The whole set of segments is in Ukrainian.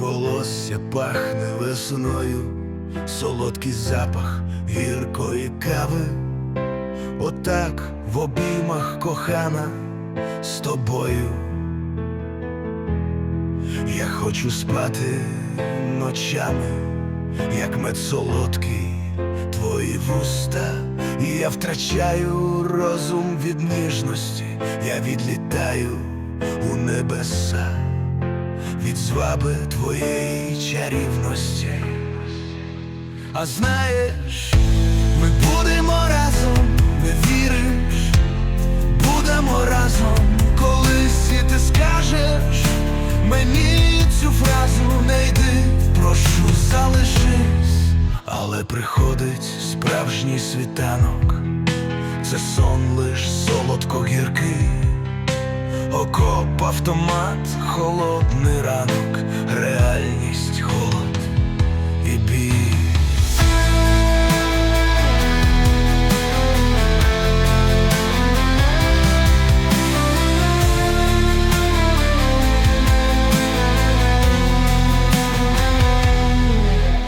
волосся пахне весною, солодкий запах гіркої кави. Отак в обіймах кохана з тобою. Я хочу спати ночами, як мед солодкий, твої вуста, і я втрачаю розум від ніжності, я відлітаю у небеса від зваби твоєї чарівності. А знаєш, ми будемо разом, не віриш, будемо разом, колись і ти скажеш мені цю фразу не йди, прошу, залишись, але приходить справжній світанок, це сон лиш солодко гіркий. Окоп, автомат, холодний ранок, реальність, холод і біль.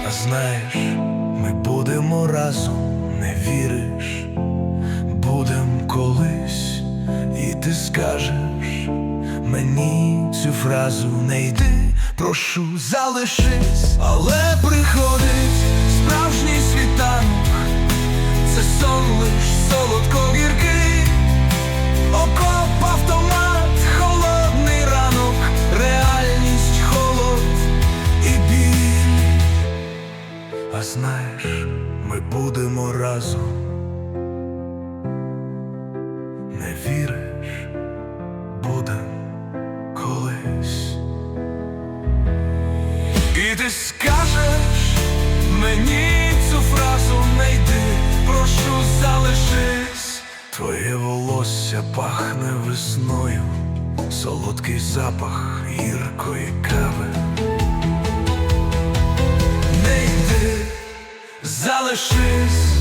А знаєш, ми будемо разом, не віриш, будем колись, ти скажеш мені цю фразу? Не йди, прошу, залишись, але приходить справжній світанок, це сон лиш солодко гіркий, окоп, автомат, холодний ранок, реальність, холод і біль. А знаєш, ми будемо разом. Скажеш мені цю фразу не йди, прошу залишись. Твоє волосся пахне весною, солодкий запах гіркої кави. Не йди, залишись,